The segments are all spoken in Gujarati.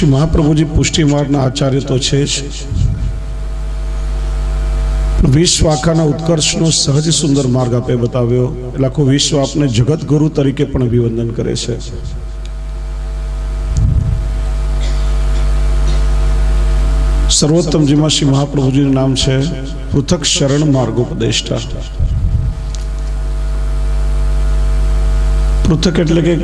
શ્રી મહાપ્રભુજી પુષ્ટિ આચાર્ય તો છે જ. વિશ્વ ઉત્કર્ષનો સહજ સુંદર માર્ગ આપે બતાવ્યો. એટલે આખું વિશ્વ આપને જગતગુરુ તરીકે પણ અભિવંદન કરે છે. સર્વોત્તમજીમાં શ્રી મહાપ્રભુજીનું નામ છે પૃથક શરણ માર્ગોપદેષ્ટા. પૃથક એટલે કે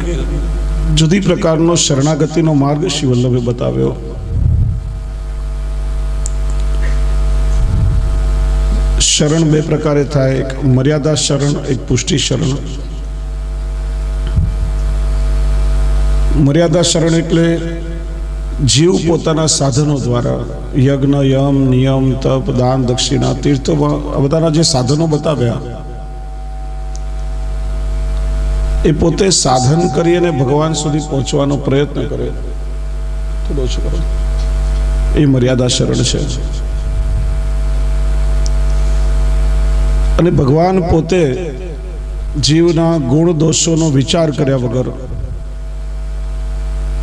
જુદી પ્રકારનો શરણાગતિનો માર્ગ શિવલ્લભે બતાવ્યો. શરણ બે પ્રકારે થાય. એક મર્યાદા શરણ, એક પુષ્ટિ શરણ. મર્યાદા શરણ એટલે જીવ પોતાના સાધનો દ્વારા યજ્ઞ, યમ, નિયમ, તપ, દાન, દક્ષિણા, તીર્થો, આ બધાના જે સાધનો બતાવ્યા એ પોતે સાધન કરી અને ભગવાન સુધી પહોંચવાનો પ્રયત્ન કરે. એ મર્યાદા શરણ છે. અને ભગવાન પોતે જીવના ગુણ દોષોનો વિચાર કર્યા વગર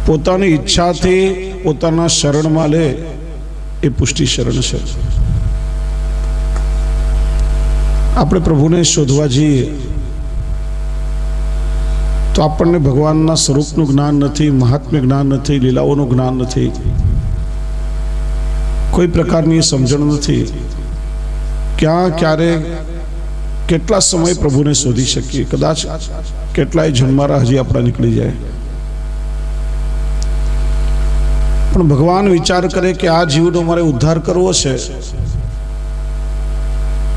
પોતાની ઈચ્છાથી પોતાના શરણમાં લે એ પુષ્ટિ શરણ છે. આપણે પ્રભુને શોધવા જઈએ. તો આપણને ભગવાનના સ્વરૂપનું જ્ઞાન નથી, મહાત્મ્ય જ્ઞાન નથી, લીલાઓનું જ્ઞાન નથી. કોઈ પ્રકારની સમજણ નથી. ક્યાં, ક્યારે, કેટલા સમય પ્રભુને શોધી શકીએ? કદાચ કેટલાય જન્મારા હજી આપણા નીકળી જાય. પણ ભગવાન વિચાર કરે કે આ જીવનો મારે ઉદ્ધાર કરવો છે.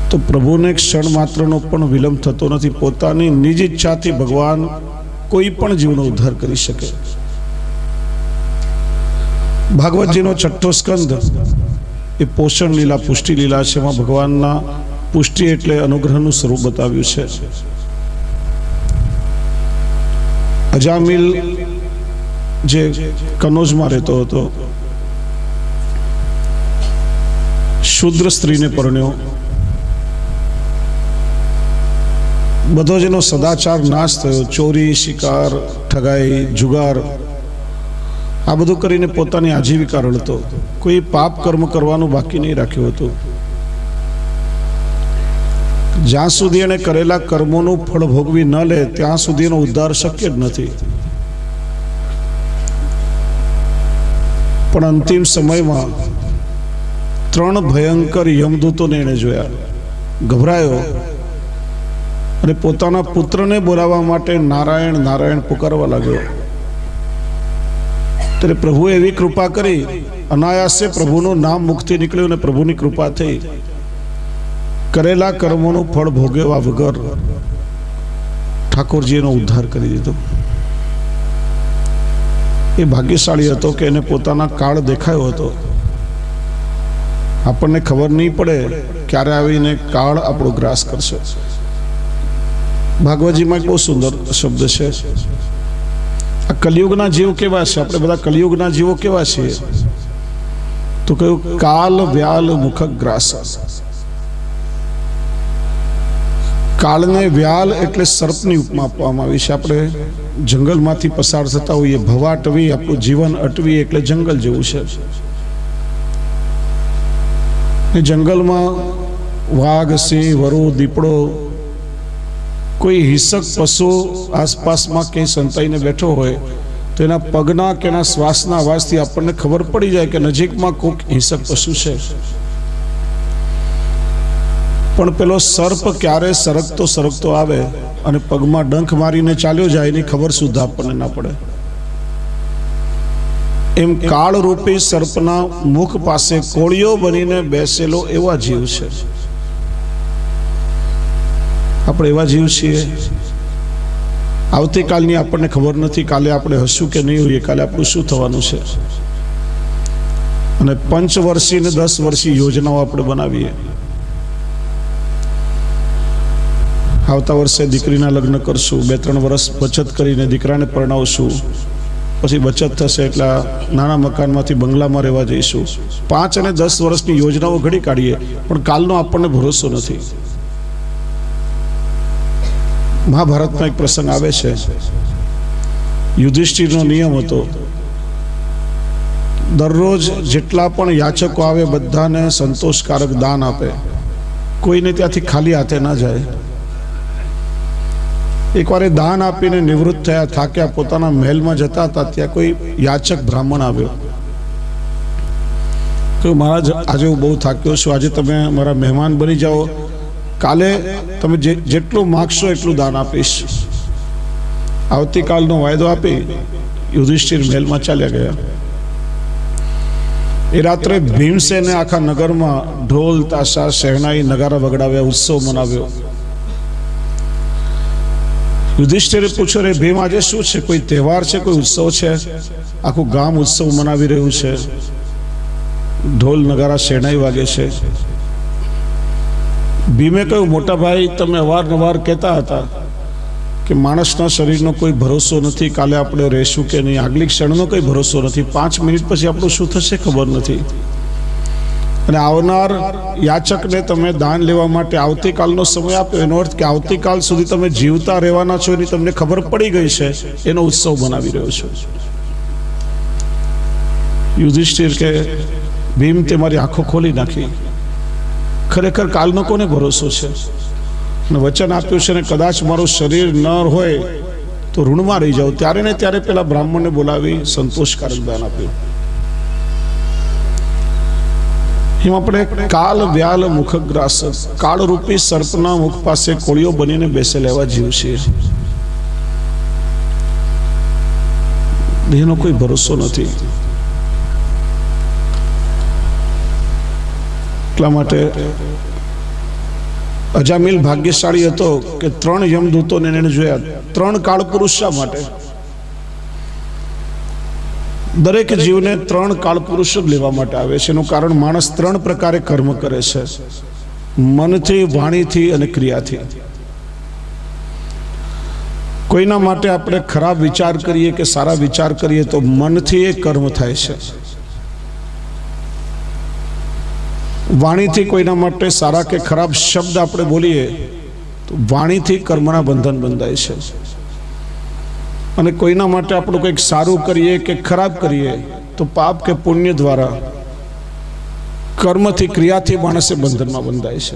તો પ્રભુને ક્ષણ માત્રનો પણ વિલંબ થતો નથી. પોતાની નિજ ઈચ્છાથી ભગવાન કોઈ પણ જીવનો ઉદ્ધાર કરી શકે. ભાગવતજીનો છઠ્ઠો સ્કંદ એ પોષણ લીલા, પુષ્ટિ લીલા છે. એમાં ભગવાનના પુષ્ટિ એટલે અનુગ્રહનું સ્વરૂપ બતાવ્યું છે. અજામિલ જે કનોજમાં રહેતો હતો, શુદ્ર સ્ત્રીને પરણ્યો. બધો જ એનો સદાચાર, નાશ થયો. ચોરી, શિકાર, ઠગાઈ, જુગાર, આ બધું કરીને પોતાની આજીવિકા રળતો કોઈ પાપ કર્મ કરવાનું બાકી નહીં રાખ્યું હતું. જ્યાં સુધી એને કરેલા કર્મોનું ફળ ભોગવી ન લે, ત્યાં સુધી એનો ઉદ્ધાર શક્ય જ નથી. પણ અંતિમ સમયમાં ત્રણ ભયંકર યમદૂતોને એણે જોયા. ગભરાયો. અને પોતાના પુત્રને બોલાવવા માટે નારાયણ નારાયણ પુકારવા લાગ્યો. ત્યારે પ્રભુએ એવી કૃપા કરી, અનાયાસે પ્રભુનું નામ મુખથી નીકળ્યું અને પ્રભુની કૃપા થઈ. કરેલા કર્મોનું ફળ ભોગવવા વગર ઠાકોરજીનો ઉદ્ધાર કરી દીધો. એ ભાગ્યશાળી હતો કે એને પોતાના કાળ દેખાયો હતો. આપણને ખબર નહીં પડે ક્યારે આવીને કાળ આપણો ગ્રાસ કરશે. ભાગવતજીમાં એક બહુ સુંદર શબ્દ છે. આ કલિયુગના જીવ કેવા છે? આપણે બધા કલિયુગના જીવો કેવા છીએ? તો કહ્યું, કાલ વ્યાલ મુખ ગ્રાસ કાળને વ્યાલ એટલે સર્પની ઉપમા આપવામાં આવી છે. આપણે જંગલમાંથી પસાર થતા હોઈએ ભવા અટવી આપણું જીવન અટવી એટલે જંગલ જેવું છે. ને જંગલમાં વાઘ, સિંહ, વરુ, દીપડો કોઈ હિંસક પશુ આસપાસમાં ક્યાંય સંતાઈને બેઠો હોય, તો એના પગના કે એના શ્વાસના અવાજથી આપણને ખબર પડી જાય કે નજીકમાં કોઈક હિંસક પશુ છે. પણ પેલો સર્પ ક્યારે સરકતો સરકતો આવે અને પગમાં ડંખ મારીને ચાલ્યો જાય એની ખબર સુધા આપણને ના પડે. એમ કાળરૂપી સર્પના મુખ પાસે કોળીઓ બનીને બેસેલો એવા જીવ છે. આપણે એવા જીવ છીએ. આવતીકાલની આપણને ખબર નથી કાલે આપણે હશું કે નહીં હોઈએ, કાલે આપણું શું થવાનું છે. અને પંચ વર્ષી ને દસ વર્ષી યોજનાઓ આપણે બનાવીએ. આવતા વર્ષે દીકરીના લગ્ન કરશું બે ત્રણ વર્ષ બચત કરીને દીકરાને પરણાવશું. પછી બચત થશે એટલા નાના મકાનમાંથી બંગલામાં રહેવા જઈશું. પાંચ અને દસ વર્ષની યોજનાઓ ઘડી કાઢીએ, પણ કાલનો આપણને ભરોસો નથી. મહાભારતમાં એક પ્રસંગ આવે છે. યુધિષ્ઠિરનો નિયમ હતો, દરરોજ જેટલા પણ યાચકો આવે બધાને સંતોષકારક દાન આપે. કોઈને ત્યાંથી ખાલી હાથે ના જાય. એકવાર એ દાન આપીને નિવૃત્ત થયા, થાક્યા, પોતાના મહેલમાં જતા હતા, ત્યાં કોઈ યાચક બ્રાહ્મણ આવ્યો. કહ્યું, મહારાજ, આજે હું બહુ થાક્યો છું. આજે તમે મારા મહેમાન બની જાઓ. કાલે તમે જેટલું માગશો એટલું દાન આપીશ. આવતીકાલનો વાયદો આપી યુધિષ્ઠિર મહેલમાં ચાલ્યા ગયા. એ રાત્રે ભીમસેને આખા નગરમાં ઢોલ, તાશા, શહેનાઈ, નગારા વગડાવ્યા, ઉત્સવ મનાવ્યો. યુધિષ્ઠિરે પૂછ્યું રે ભીમ, આજે શું છે? કોઈ તહેવાર છે? કોઈ ઉત્સવ છે? આખું ગામ ઉત્સવ મનાવી રહ્યું છે. ઢોલ, નગારા શેણાઈ વાગે છે. ભીમે કહ્યું, મોટા ભાઈ, તમે અવારનવાર કહેતા હતા કે માણસના શરીરનો કોઈ ભરોસો નથી. કાલે આપણે રહેશું કે નહીં? આગલી ક્ષણનો કોઈ ભરોસો નથી. પાંચ મિનિટ પછી આપણું શું થશે ખબર નથી. અને આવનાર યાચકને તમે દાન લેવા માટે આવતીકાલનો સમય આપ્યો. એનો અર્થ કે આવતીકાલ સુધી તમે જીવતા રહેવાના છો એની તમને ખબર પડી ગઈ છે. એનો ઉત્સવ બનાવી રહ્યો છો. યુધિષ્ઠિર કે ભીમ તે મારી આંખો ખોલી નાખી. ખરેખર કાલનો કોને ભરોસો છે? અને વચન આપ્યું છે ને કદાચ મારું શરીર ન હોય તો ઋણમાં રહી જાઉં. ત્યારે ને ત્યારે પેલા બ્રાહ્મણને બોલાવી સંતોષકારક દાન આપ્યું. એમાં આપણે કાલ વ્યાલ મુખગ્રાસ, કાળરૂપી સર્પના મુખ પાસે કોળીઓ બનીને બેસે લેવા જીવ છીએ. દેહનો કોઈ ભરોસો નથી. એટલા માટે અજામિલ ભાગ્યશાળી હતો કે ત્રણ યમદૂતોને એને જોયા. ત્રણ કાળ પુરુષ શા માટે? દરેક જીવને ત્રણ કાળ પુરુષ જ લેવા માટે આવે છે. એનું કારણ માણસ ત્રણ પ્રકારે કર્મ કરે છે. મનથી, વાણીથી અને ક્રિયાથી. કોઈના માટે આપણે ખરાબ વિચાર કરીએ કે સારા વિચાર કરીએ તો મનથી એ કર્મ થાય છે. વાણીથી કોઈના માટે સારા કે ખરાબ શબ્દ આપણે બોલીએ, તો વાણીથી કર્મના બંધન બંધાય છે. અને કોઈના માટે આપણું કંઈક સારું કરીએ કે ખરાબ કરીએ, તો પાપ કે પુણ્ય દ્વારા કર્મથી ક્રિયાથી માણસે બંધનમાં બંધાય છે.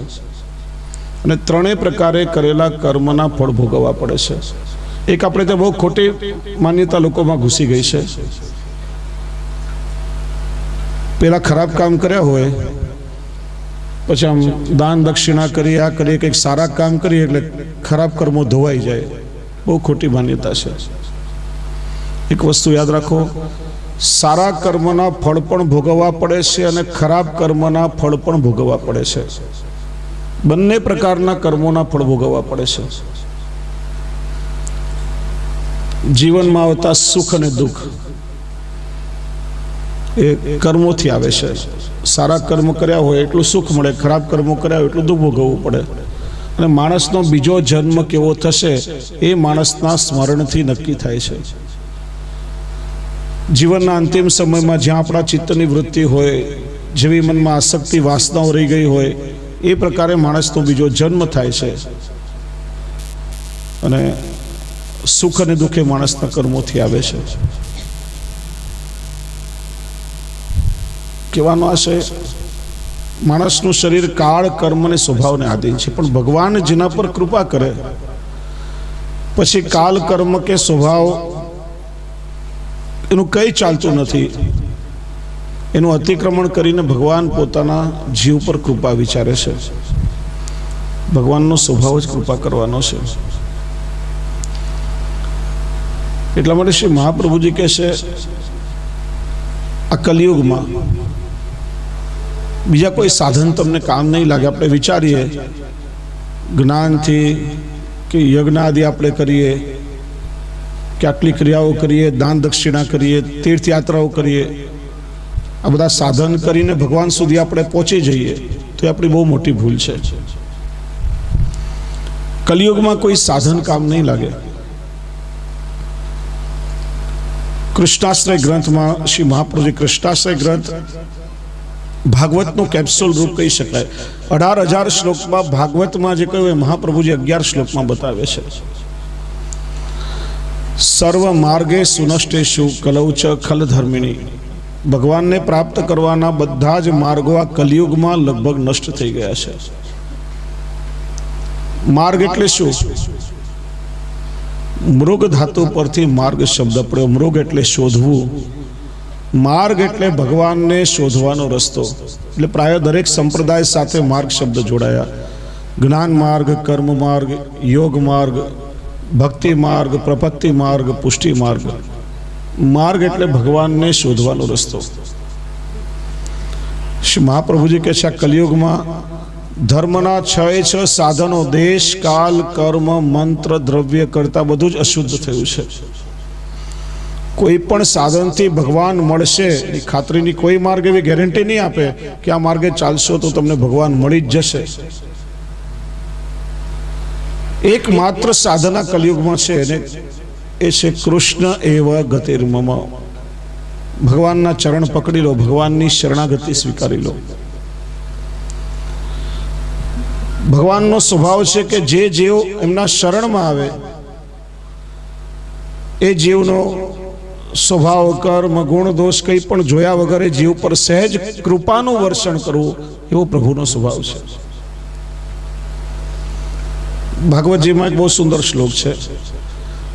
અને ત્રણેય પ્રકારે કરેલા કર્મના ફળ ભોગવવા પડે છે. એક આપણે ત્યાં બહુ ખોટી માન્યતા લોકોમાં ઘૂસી ગઈ છે. પેલા ખરાબ કામ કર્યા હોય પછી આમ દાન દક્ષિણા કરીએ, આ કરીએ, કંઈક સારા કામ કરીએ એટલે ખરાબ કર્મો ધોવાઈ જાય. બહુ ખોટી માન્યતા છે. એક વસ્તુ યાદ રાખો, સારા કર્મના ફળ પણ ભોગવવા પડે છે અને ખરાબ કર્મના ફળ પણ ભોગવવા પડે છે. બંને પ્રકારના કર્મોના ફળ ભોગવવા પડે છે. જીવનમાં આવતા સુખ અને દુઃખ એ કર્મોથી આવે છે. સારા કર્મ કર્યા હોય, એટલું સુખ મળે, ખરાબ કર્મો કર્યા હોય, એટલું દુઃખ ભોગવવું પડે. અને માણસનો બીજો જન્મ કેવો થશે, એ માણસના સ્મરણથી નક્કી થાય છે. જીવનના અંતિમ સમયમાં જ્યાં આપણા ચિત્તની વૃત્તિ હોય, જેવી મનમાં આસક્તિ, વાસનાઓ રહી ગઈ હોય, એ પ્રકારે માણસનો બીજો જન્મ થાય છે. અને સુખ અને દુઃખે માણસના કર્મોથી આવે છે. કહેવાનો આશય માણસનું શરીર કાળ કર્મ અને સ્વભાવને આધીન છે, પણ ભગવાન જેના પર કૃપા કરે, પછી કાલ કર્મ કે સ્વભાવ એનું કંઈ ચાલતું નથી, એનું અતિક્રમણ કરીને ભગવાન પોતાના જીવ પર કૃપા વિચારે છે. ભગવાનનો સ્વભાવ જ કૃપા કરવાનો છે. એટલા માટે શ્રી મહાપ્રભુજી કહે છે, આ કલિયુગમાં બીજા કોઈ સાધન તમને કામ નહીં લાગે, આપણે વિચારીએ. જ્ઞાનથી કે યજ્ઞાદિ આપણે કરીએ કે આટલી ક્રિયાઓ કરીએ, દાન દક્ષિણા કરીએ, તીર્થયાત્રાઓ કરીએ. આ બધા સાધન કરીને ભગવાન સુધી આપણે પહોંચી જઈએ, તો એ આપણી બહુ મોટી ભૂલ છે. કલિયુગમાં કોઈ સાધન કામ નહીં લાગે. કૃષ્ણાશ્રય ગ્રંથમાં શ્રી મહાપ્રભુજી કૃષ્ણાશ્રય ગ્રંથ ભાગવતનું કેપ્સ્યુલ રૂપ કહી શકાય. અઢાર હજાર શ્લોકમાં ભાગવતમાં જે કહ્યું એ મહાપ્રભુજી અગિયાર શ્લોકમાં બતાવે છે. સર્વ માર્ગે સુનષ્ટેશુ કલૌચ ખલ ધર્મિણી ભગવાનને પ્રાપ્ત કરવાના બધા જ માર્ગો આ કલિયુગમાં લગભગ નષ્ટ થઈ ગયા છે. માર્ગ એટલે શું? મૃગ ધાતુ પરથી માર્ગ શબ્દ પડ્યો. મૃગ એટલે શોધવું. માર્ગ એટલે ભગવાનને શોધવાનો રસ્તો. એટલે પ્રાય દરેક સંપ્રદાય સાથે માર્ગ શબ્દ જોડાયા. જ્ઞાન માર્ગ, કર્મ માર્ગ, યોગ માર્ગ, ભક્તિ માર્ગ, પ્રપત્તિ માર્ગ, પુષ્ટિ માર્ગ. માર્ગ એટલે ભગવાનને શોધવાનો રસ્તો. શ્રી મહાપ્રભુજી કહે છે, આ કલિયુગમાં ધર્મના છ છ સાધનો, દેશ, કાલ, કર્મ, મંત્ર, દ્રવ્ય કરતા બધું જ અશુદ્ધ થયું છે. કોઈ પણ સાધનથી ભગવાન મળશે એ ખાતરીની કોઈ માર્ગ એવી ગેરંટી નહીં આપે કે આ માર્ગે ચાલશો તો તમને ભગવાન મળી જ જશે. એકમાત્ર સાધના કલયુગમાં છે એને એ છે કૃષ્ણ એવ ગતિર્મમ ભગવાનના ચરણ પકડી લો, ભગવાનની શરણાગતિ સ્વીકારી લો. ભગવાનનો સ્વભાવ છે કે જે જીવ એમના શરણમાં આવે, એ જીવનો સ્વભાવ, કર્મ, ગુણ, દોષ કંઈ પણ જોયા વગર એ જીવ પર સહેજ કૃપાનું વર્ષણ કરવું, એવો પ્રભુનો સ્વભાવ છે. ભાગવતજીમાં એક બહુ સુંદર શ્લોક છે.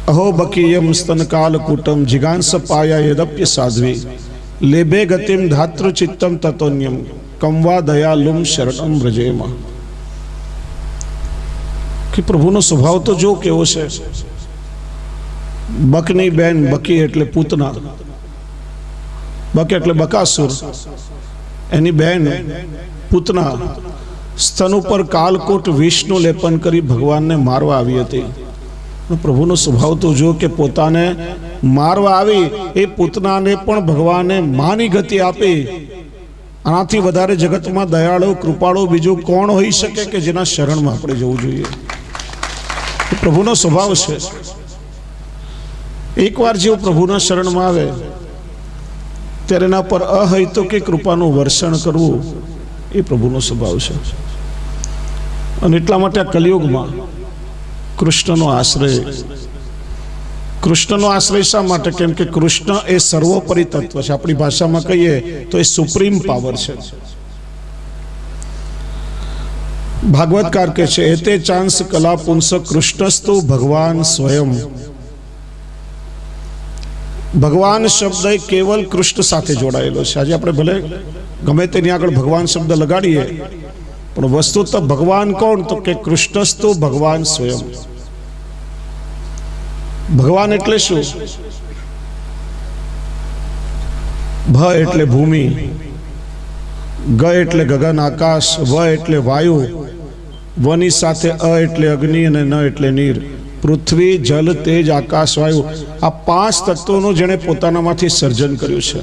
અહો બકીયમ સ્તનકાલ કૂટમ જિગાંસ પાયા યદપ્ય સાધ્વી. લેભે ગતિમ ધાતૃ ચિત્તમ તતોન્યમ. કંવા દયાલુમ શરણમ વ્રજેમાં. કે પ્રભુનો સ્વભાવ તો જો કેવો છે. બકની બેન બકી એટલે પૂતના. બક એટલે બકાસુર. એની બેન પૂતના. સ્તન ઉપર કાલકોટ વિષનું લેપન કરી ભગવાનને મારવા આવી હતી. પ્રભુનો સ્વભાવ તો જો કે પોતાને મારવા આવી, એ પૂતનાને પણ ભગવાને માની ગતિ આપી. આનાથી વધારે જગતમાં દયાળો, કૃપાળો બીજું કોણ હોઈ શકે કે જેના શરણમાં આપણે જવું જોઈએ? પ્રભુનો સ્વભાવ છે. એકવાર જેઓ પ્રભુના શરણમાં આવે, ત્યારે એના પર અહૈતો કે કૃપાનું વર્ષણ કરવું એ પ્રભુનો સ્વભાવ છે. અને એટલા માટે આ કલિયુગમાં કૃષ્ણનો આશ્રય કૃષ્ણનો આશ્રય શા માટે? કેમ કે કૃષ્ણ એ સર્વોપરી તત્વ છે. આપણી ભાષામાં કહીએ તો એ સુપ્રીમ પાવર છે. ભાગવતકાર કે છે, એતે ચાંસ કલા પુંસ કૃષ્ણસ્તુ ભગવાન સ્વયં. ભગવાન શબ્દ એ કેવલ કૃષ્ણ સાથે જોડાયેલો છે. આજે આપણે ભલે ગમે તેની આગળ ભગવાન શબ્દ લગાડીએ, પણ વસ્તુ તો ભગવાન કોણ? તો કે કૃષ્ણસ્તુ ભગવાન સ્વયં. ભગવાન એટલે શું? ભ એટલે ભૂમિ, ગ એટલે ગગન આકાશ, વ એટલે વાયુ, વની સાથે અ એટલે અગ્નિ અને ન એટલે નીર. પૃથ્વી, જલ, તેજ, આકાશ, વાયુ આ પાંચ તત્વોનું જેણે પોતાનામાંથી સર્જન કર્યું છે.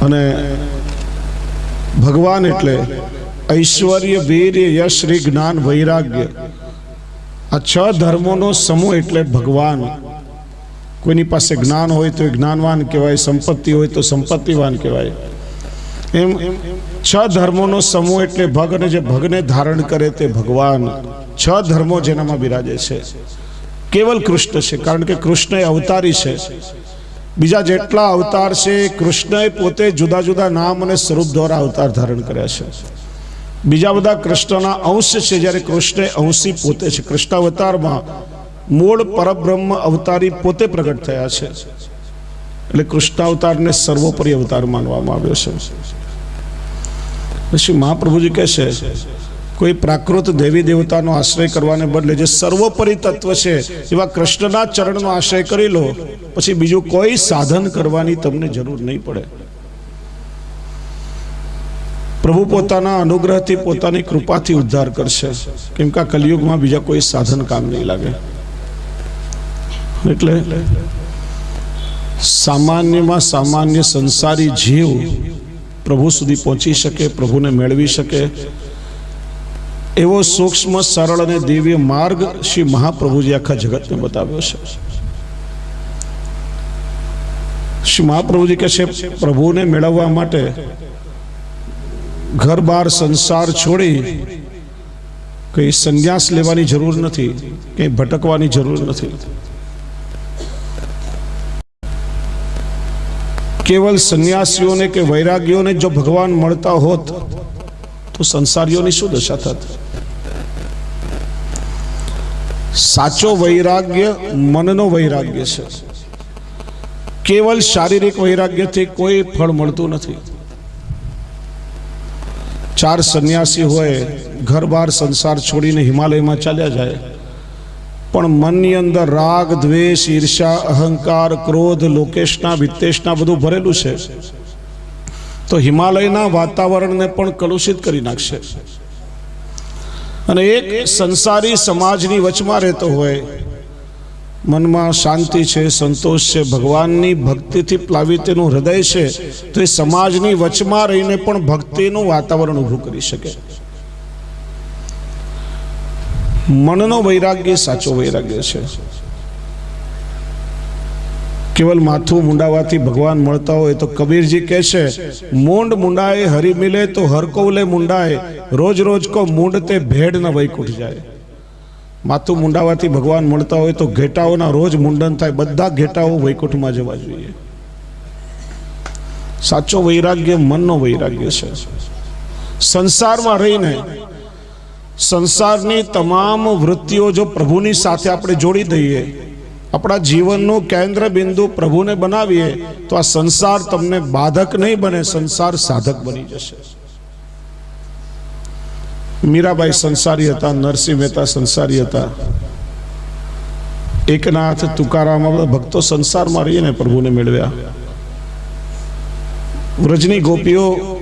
અને ભગવાન એટલે ઐશ્વર્ય, વીર્ય, યશ જ્ઞાન, વૈરાગ્ય આ છ ધર્મોનો સમૂહ એટલે ભગવાન. કોઈની પાસે જ્ઞાન હોય તો એ જ્ઞાનવાન કહેવાય, સંપત્તિ હોય તો સંપત્તિવાન કહેવાય. એમ છ ધર્મોનો સમૂહ એટલે ભગ અને જે ભગને ધારણ કરે તે ભગવાન. છ ધર્મો જેનામાં બિરાજે છે. કેવલ કૃષ્ણ છે, કારણ કે કૃષ્ણ એ અવતારી છે. બીજા જેટલા અવતાર છે, કૃષ્ણએ પોતે જુદા જુદા નામ અને સ્વરૂપ દ્વારા અવતાર ધારણ કર્યા છે. બીજા બધા કૃષ્ણના અંશ છે, જ્યારે કૃષ્ણ અંશી પોતે છે. કૃષ્ણ અવતારમાં મૂળ પરબ્રહ્મ અવતારી પોતે પ્રગટ થયા છે. એટલે કૃષ્ણ અવતારને સર્વોપરી અવતાર માનવામાં આવ્યો છે. પછી મહાપ્રભુજી કહે છે, કોઈ પ્રાકૃત દેવી દેવતાનો આશ્રય કરવાને બદલે જે સર્વોપરી તત્વ છે, એવા કૃષ્ણના ચરણનો આશ્રય કરી લો, પછી બીજું કોઈ સાધન કરવાની તમને જરૂર નહીં પડે. પ્રભુ પોતાના અનુગ્રહથી, પોતાની કૃપાથી ઉદ્ધાર કરશે. કેમ કે કલિયુગમાં બીજા કોઈ સાધન કામ નહીં લાગે. એટલે સામાન્યમાં સામાન્ય સંસારી જીવ પ્રભુ સુધી પહોંચી શકે, પ્રભુને મેળવી શકે. એવો સૂક્ષ્મ, સરળ અને દિવ્ય માર્ગ શ્રી મહાપ્રભુજી આખા જગતને બતાવ્યો છે. શ્રી મહાપ્રભુજી કહે છે, પ્રભુને મેળવવા માટે ઘર, બાર, સંસાર છોડી કંઈ સંન્યાસ લેવાની જરૂર નથી, કંઈ ભટકવાની જરૂર નથી. કેવલ સંન્યાસીઓને કે વૈરાગીઓને જો ભગવાન મળતા હોત, તો સંસારીઓની શું દશા થત? સાચો વૈરાગ્ય મનનો વૈરાગ્ય છે. કેવલ શારીરિક વૈરાગ્યથી કોઈ ફળ મળતું નથી. ચાર સંન્યાસી હોય ઘર બહાર સંસાર છોડીને હિમાલયમાં ચાલ્યા જાય. પણ મનની અંદર રાગ, દ્વેષ ઈર્ષા અહંકાર, ક્રોધ, લોકેશના વિત્તેશના બધું ભરેલું છે. તો હિમાલયના વાતાવરણને પણ કલુષિત કરી નાખશે. અને એક સંસારી સમાજની વચમાં રહેતો હોય, મનમાં શાંતિ છે, સંતોષ છે, ભગવાનની ભક્તિથી પ્લાવી તેનું હૃદય છે, તો એ સમાજની વચમાં રહીને પણ ભક્તિનું વાતાવરણ ઊભું કરી શકે. મનનો વૈરાગ્ય સાચો વૈરાગ્ય છે. કેવલ માથું મુંડાવાથી ભગવાન મળતા હોય તો કબીરજી કહે છે, મૂંડ મુંડાએ હરી મિલે તો હરકોવલે મુંડાએ, રોજ રોજ કો મૂંડ તે ભેડ ન વૈકુંઠ જાય. માથું મુંડાવાથી ભગવાન મળતા હોય તો ઘેટાઓના રોજ મુંડન થાય, બધા ઘેટાઓ વૈકુંઠમાં જવા જોઈએ. સાચો વૈરાગ્ય મનનો વૈરાગ્ય છે. સંસારમાં રહીને સંસારની તમામ વૃત્તિઓ જો પ્રભુની સાથે આપણે જોડી દઈએ, આપણા જીવનનું કેન્દ્ર બિંદુ પ્રભુને બનાવીએ, તો આ સંસાર તમને બાધક નહીં બને, સંસાર સાધક બની જશે. મીરાબાઈ સંસારી હતા, નરસિંહ મહેતા સંસારી હતા. એકનાથ તુકારામ ભક્તો સંસારમાં રહીને પ્રભુને મેળવ્યા. વ્રજની ગોપીઓ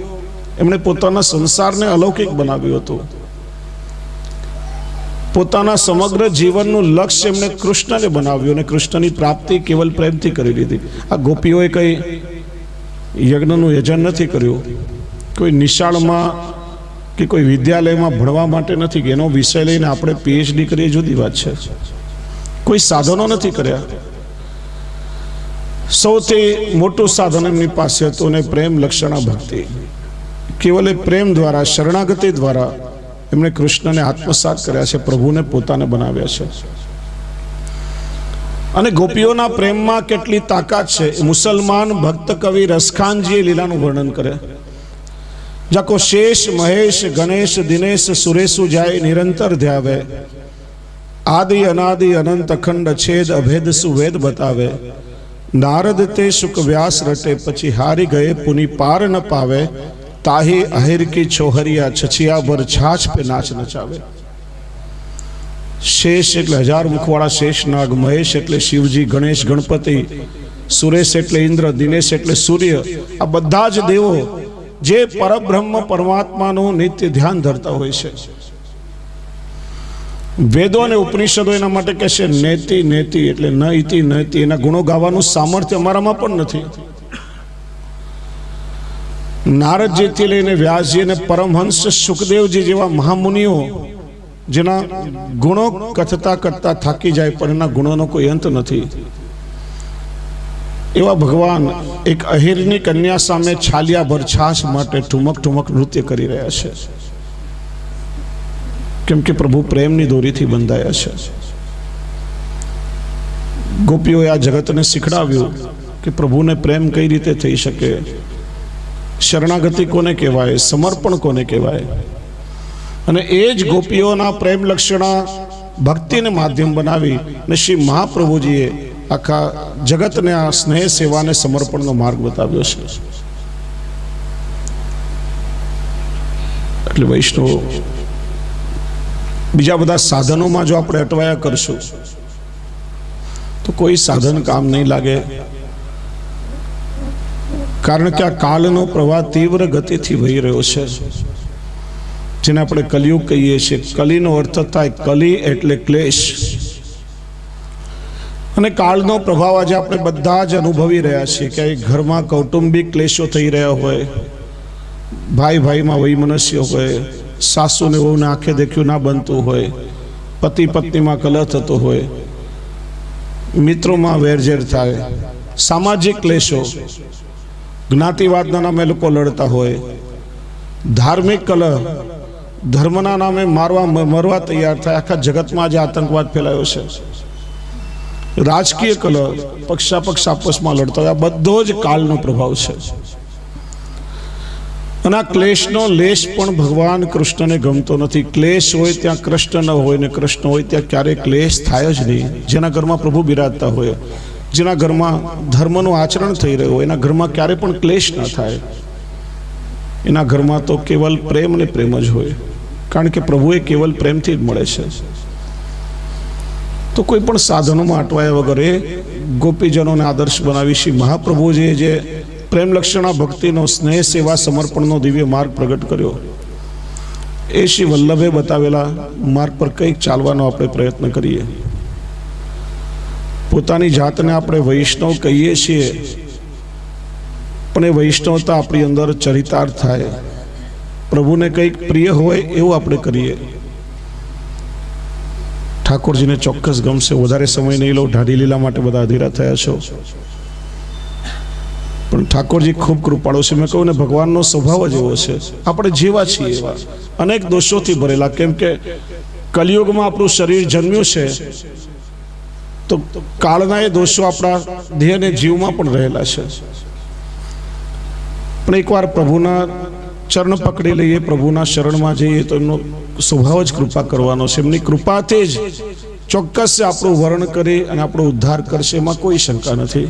એમણે પોતાના સંસારને અલૌકિક બનાવ્યું હતું. પોતાના સમગ્ર જીવનનું લક્ષ્ય એમણે કૃષ્ણને બનાવ્યું અને કૃષ્ણની પ્રાપ્તિ કેવલ પ્રેમથી કરી લીધી. આ ગોપીઓએ કંઈ યજ્ઞનું યજન નથી કર્યું? કોઈ નિશાળમાં કે કોઈ વિદ્યાલયમાં ભણવા માટે નથી કે એનો વિષય લઈને આપણે પીએચડી કરીએ જુદી વાત છે. કોઈ સાધનો નથી કર્યા. સૌથી મોટું સાધન એમની પાસે હતું અને પ્રેમ લક્ષણા ભક્તિ. કેવલ એ પ્રેમ દ્વારા, શરણાગતિ દ્વારા એમણે કૃષ્ણને આત્મસાત કર્યા છે, પ્રભુને પોતાને બનાવ્યા છે. અને ગોપીઓના પ્રેમમાં કેટલી તાકાત છે. મુસલમાન ભક્ત કવિ રસખાનજીએ લીલાનું વર્ણન કરે. જાકો શેષ, મહેશ, ગણેશ, દિનેશ, સુરેશુ જાય નિરંતર ધ્યાવે. આદિ, અનાદિ, અનંત અખંડ છેદ, અભેદ, સુવેદ બતાવે. નારદ તે શુક વ્યાસ રટે, પછી હારી ગયે પુની પાર ન પાવે. તાહી અહિર કી છોહરિયા છછિયા ભર છાછ પે નાચ નચાવે શેષ એટલે હજાર મુખવાળા શેષનાગ મહેશ એટલે શિવજી ગણેશ ગણપતિ સુરેશ એટલે ઇન્દ્ર દિનેશ એટલે સૂર્ય આ બધા જ દેવો જે પરબ્રહ્મ પરમાત્માનું નિત્ય ધ્યાન ધરતા હોય છે વેદો અને ઉપનિષદો એના માટે કહેશે નેતિ નેતિ એટલે ન ઇતિ નૈતિ એના ગુણો ગાવાનું સામર્થ્ય અમારામાં પણ નથી. નારદજીથી લઈને વ્યાસજી અને પરમહંસ સુખદેવજી જેવા મહામુનિઓ જેના ગુણો કથતા કરતા થાકી જાય પણ એના ગુણોનો કોઈ અંત નથી. એવા ભગવાન એક અહિરની કન્યા સામે છાલિયા ભરછાશ માટે ઠુમક ઠુમક નૃત્ય કરી રહ્યા છે. કેમ કે પ્રભુ પ્રેમની દોરીથી બંધાયા છે. ગોપીઓએ આ જગતને શીખડાવ્યું કે પ્રભુને પ્રેમ કઈ રીતે થઈ શકે? શરણાગતિ કોને કહેવાય? સમર્પણ કોને કહેવાય? અને એ જ ગોપીઓના પ્રેમ લક્ષણા ભક્તિને માધ્યમ બનાવી અને શ્રી મહાપ્રભુજીએ આખા જગતને આ સ્નેહ સેવાને સમર્પણનો માર્ગ બતાવ્યો છે. એટલે વૈષ્ણવ, બીજા બધા સાધનોમાં જો આપણે અટવાયા કરશું, તો કોઈ સાધન કામ નહીં લાગે. કારણ કે આ કાળનો પ્રવાહ તીવ્ર ગતિથી વહી રહ્યો છે. જેને આપણે કલિયુગ કહીએ છીએ. કલીનો અર્થ થાય કલી એટલે ક્લેશ. અને કાળનો પ્રભાવ આજે આપણે બધા જ અનુભવી રહ્યા છીએ કે ઘરમાં કૌટુંબિક ક્લેશો થઈ રહ્યા હોય. ભાઈ ભાઈમાં વૈમનસ્ય હોય. સાસુને વહુને આંખે દેખ્યું ના બનતું હોય. પતિ પત્નીમાં કલહ થતો હોય. મિત્રોમાં વેરઝેર થાય. સામાજિક ક્લેશો. જ્ઞાતિવાદના નામે લોકો લડતા હોય, ધાર્મિક કલહ, ધર્મના નામે મારવા મરવા તૈયાર થાય, આખા જગતમાં આજે આતંકવાદ ફેલાયો છે. રાજકીય કલહ પક્ષાપક્ષ આપસમાં લડતા હોય, આ બધો જ કાળનો પ્રભાવ છે. અને આ ક્લેશનો લેશ પણ ભગવાન કૃષ્ણને ગમતો નથી. ક્લેશ હોય ત્યાં કૃષ્ણ ન હોય ને કૃષ્ણ હોય ત્યાં ક્યારેય ક્લેશ થાય જ નહીં. જેના ઘરમાં પ્રભુ બિરાજતા હોય. જેના ઘરમાં ધર્મનું આચરણ થઈ રહ્યું હોય, એના ઘરમાં ક્યારે પણ ક્લેશ ના થાય, એના ઘરમાં તો કેવલ પ્રેમ ને પ્રેમ જ હોય. કારણ કે પ્રભુએ કેવલ પ્રેમથી જ મળે છે. તો કોઈ પણ સાધનોમાં અટવાયા વગર એ ગોપીજનોને આદર્શ બનાવી શ્રી મહાપ્રભુજીએ જે પ્રેમ લક્ષણા ભક્તિનો, સ્નેહ સેવા સમર્પણનો દિવ્ય માર્ગ પ્રગટ કર્યો, એ શ્રી વલ્લભે બતાવેલા માર્ગ પર કંઈક ચાલવાનો આપણે પ્રયત્ન કરીએ. પોતાની જાતને આપણે વૈષ્ણવ કહીએ છીએ, પણ એ વૈષ્ણવતા આપણી અંદર ચરિતાર્થ થાય. પ્રભુને કંઈક પ્રિય હોય એવું આપણે કરીએ. ઠાકોરજીને ચોક્કસ ગમશે, વધારે સમય નહીં લો, ઢાઢી લીલા માટે બધા અધીરા થયા છો. પણ ઠાકોરજી ખૂબ કૃપાળો છે. મેં કહ્યું ને ભગવાનનો સ્વભાવ જ એવો છે. આપણે જેવા છીએ અનેક દોષોથી ભરેલા. કેમ કે કલિયુગમાં આપણું શરીર જન્મ્યું છે. તો કાળના એ દોષો આપણા દેહ અને જીવમાં પણ રહેલા છે. પણ એકવાર પ્રભુના ચરણ પકડી લઈએ, પ્રભુના શરણમાં જઈએ તો એમનો સ્વભાવ જ કૃપા કરવાનો છે. એમની કૃપાથી જ ચોક્કસ આપણું વર્ણ કરી અને આપણો ઉદ્ધાર કરશે, એમાં કોઈ શંકા નથી.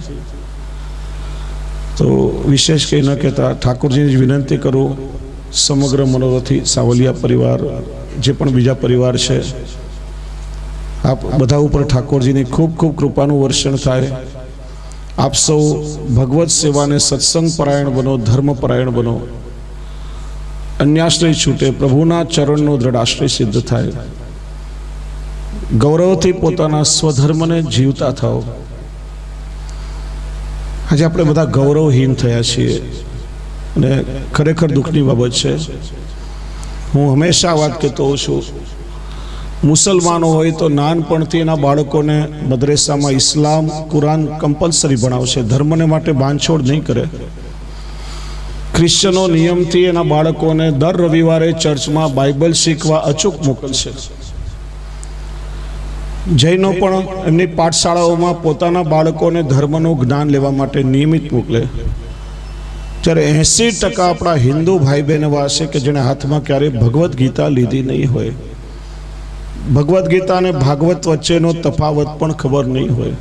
તો વિશેષ કંઈ ન કહેતા, ઠાકોરજીને વિનંતી કરું, સમગ્ર મનોરથી સાવલિયા પરિવાર, જે પણ બીજા પરિવાર છે આપ બધા ઉપર ઠાકોરજીની ખૂબ ખૂબ કૃપાનું વર્ષણ થાય. આપ સૌ ભગવત સેવાને સત્સંગ પરાયણ બનો, ધર્મ પરાયણ બનો. અન્યાશ્રય છૂટે, પ્રભુના ચરણનો દ્રઢ આશ્રય સિદ્ધ થાય. ગૌરવથી પોતાના સ્વધર્મને જીવતા થાઓ. આજે આપણે બધા ગૌરવહીન થયા છીએ અને ખરેખર દુઃખની બાબત છે. હું હંમેશા વાત કહેતો હોઉં છું મુસલમાનો હોય તો નાનપણથી એના બાળકોને મદ્રેસામાં ઇસ્લામ, કુરાન કમ્પલસરી ભણાવશે. ધર્મને માટે બાંધછોડ નહીં કરે. ક્રિશ્ચનો નિયમથી એના બાળકોને દર રવિવારે ચર્ચમાં બાઇબલ શીખવા અચૂક મોકલશે. જૈનો પણ એમની પાઠશાળાઓમાં પોતાના બાળકોને ધર્મનું જ્ઞાન લેવા માટે નિયમિત મોકલે. ત્યારે એંસી ટકા આપણા હિન્દુ ભાઈ બહેન એવા કે જેણે હાથમાં ક્યારેય ભગવદ્ ગીતા લીધી નહીં હોય. ભગવદ્ ગીતા અને ભાગવત વચ્ચેનો તફાવત પણ ખબર નહીં હોય.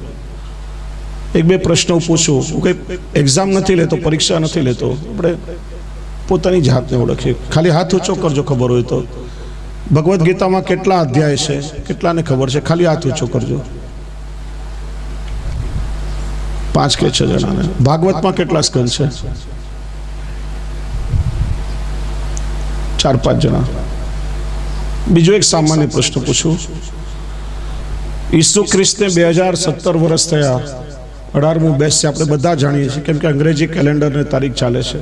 એક બે પ્રશ્નો પૂછું. હું કંઈ એક્ઝામ નથી લેતો, પરીક્ષા નથી લેતો. આપણે પોતાની જાતને ઓળખીએ. ખાલી હાથ ઊંચો કરજો ખબર હોય તો. ભગવદ્ ગીતામાં કેટલા અધ્યાય છે? કેટલાને ખબર છે? ખાલી હાથ ઊંચો કરજો. પાંચ કે છ જણાને. ભાગવતમાં કેટલા સ્કંદ છે? ચાર પાંચ જણા. બીજો એક સામાન્ય પ્રશ્ન પૂછું. ઈસુ ખ્રિસ્તને બે હજાર સત્તર વર્ષ થયા. અઢારમું બેસ છે. આપણે બધા જાણીએ છીએ. કેમ કે અંગ્રેજી કેલેન્ડરની તારીખ ચાલે છે.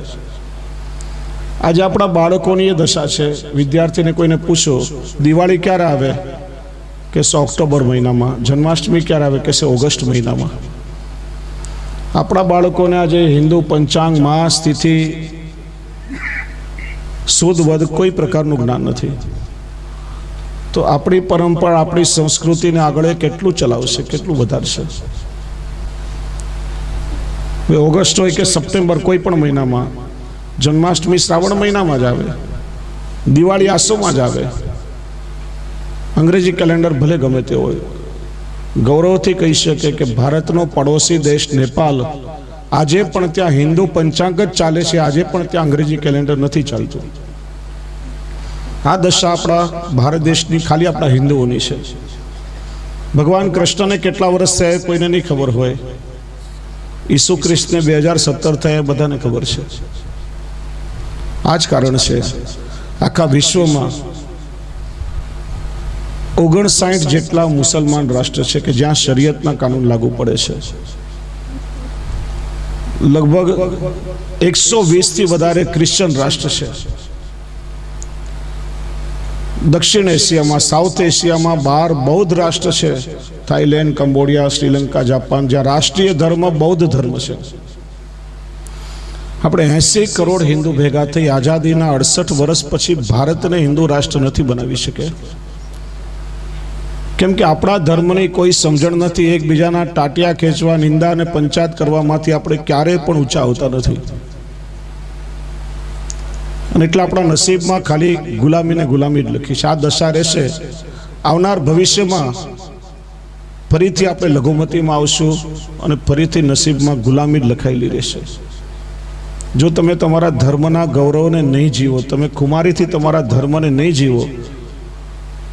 આજે આપણા બાળકોની એ દશા છે. વિદ્યાર્થીને કોઈને પૂછો, દિવાળી ક્યારે આવે? કે સો ઓક્ટોબર મહિનામાં? જન્માષ્ટમી ક્યારે આવે? કે છે ઓગસ્ટ મહિનામાં? આપણા બાળકોને આજે હિન્દુ પંચાંગ, માસ, તિથિ, સુદ વધ કોઈ પ્રકારનું જ્ઞાન નથી. તો આપણી પરંપરા, આપણી સંસ્કૃતિને આગળ કેટલું ચલાવશે, કેટલું વધારશે? હવે ઓગસ્ટ હોય કે સપ્ટેમ્બર કોઈ પણ મહિનામાં, જન્માષ્ટમી શ્રાવણ મહિનામાં જ આવે, દિવાળી આસોમાં જ આવે. અંગ્રેજી કેલેન્ડર ભલે ગમે તે હોય, ગૌરવથી કહી શકે કે ભારતનો પડોશી દેશ નેપાલ, આજે પણ ત્યાં હિન્દુ પંચાંગ જ ચાલે છે, આજે પણ ત્યાં અંગ્રેજી કેલેન્ડર નથી ચાલતું. આ દશા આપણા ભારત દેશની ખાલી આપણા હિન્દુઓની છે. ભગવાન કૃષ્ણને કેટલા વર્ષ થયા કોઈને નહીં ખબર હોય. ઈસુ ખ્રિસ્તને બે હજાર સત્તર થયા બધાને ખબર છે. આ જ કારણ છે આખા વિશ્વમાં ઓગણસાઠ જેટલા મુસલમાન રાષ્ટ્ર છે કે જ્યાં શરિયતના કાનૂન લાગુ પડે છે. લગભગ એકસો વીસથી વધારે ક્રિશ્ચન રાષ્ટ્ર છે. દક્ષિણ એશિયામાં, સાઉથ એશિયામાં બાર બૌદ્ધ રાષ્ટ્ર છે. થાઈલેન્ડ, કંબોડિયા, શ્રીલંકા, જાપાન, જ્યાં રાષ્ટ્રીય ધર્મ બૌદ્ધ ધર્મ છે. આપણે એસી કરોડ હિન્દુ ભેગા થઈ આઝાદીના અડસઠ વર્ષ પછી ભારતને હિન્દુ રાષ્ટ્ર નથી બનાવી શકે કેમ કે આપણા ધર્મની કોઈ સમજણ નથી, એકબીજાના ટાટિયા ખેંચવા, નિંદા અને પંચાયત કરવામાંથી આપણે ક્યારેય પણ ઊંચા આવતા નથી. અને એટલે આપણા નસીબમાં ખાલી ગુલામી ને ગુલામી જ લખી છે આ દશા રહેશે. આવનાર ભવિષ્યમાં ફરીથી આપણે લઘુમતીમાં આવશું અને ફરીથી નસીબમાં ગુલામી જ લખાયેલી રહેશે. જો તમે તમારા ધર્મના ગૌરવને નહીં જીવો, તમે કુમારીથી તમારા ધર્મને નહીં જીવો,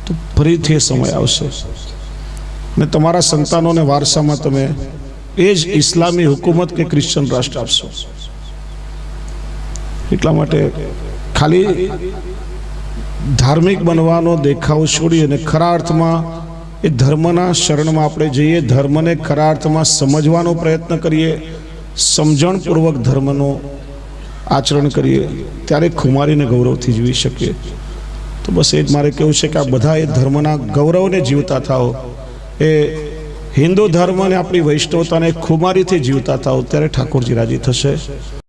તો ફરીથી એ સમય આવશે. અને તમારા સંતાનોને વારસામાં તમે એ જ ઇસ્લામી હુકુમત કે ક્રિશ્ચન રાષ્ટ્ર આપશો. એટલા માટે ખાલી ધાર્મિક બનવાનો દેખાવ છોડી અને ખરા અર્થમાં એ ધર્મના શરણમાં આપણે જઈએ, ધર્મને ખરા અર્થમાં સમજવાનો પ્રયત્ન કરીએ, સમજણપૂર્વક ધર્મનો આચરણ કરીએ, ત્યારે ખુમારીને ગૌરવથી જીવી શકીએ. તો બસ એ જ મારે કહેવું છે કે આ બધા એ ધર્મના ગૌરવને જીવતા થાઓ. એ હિન્દુ ધર્મ અને આપણી વૈષ્ણવતાને ખુમારીથી જીવતા થાઓ, ત્યારે ઠાકોરજી રાજી થશે.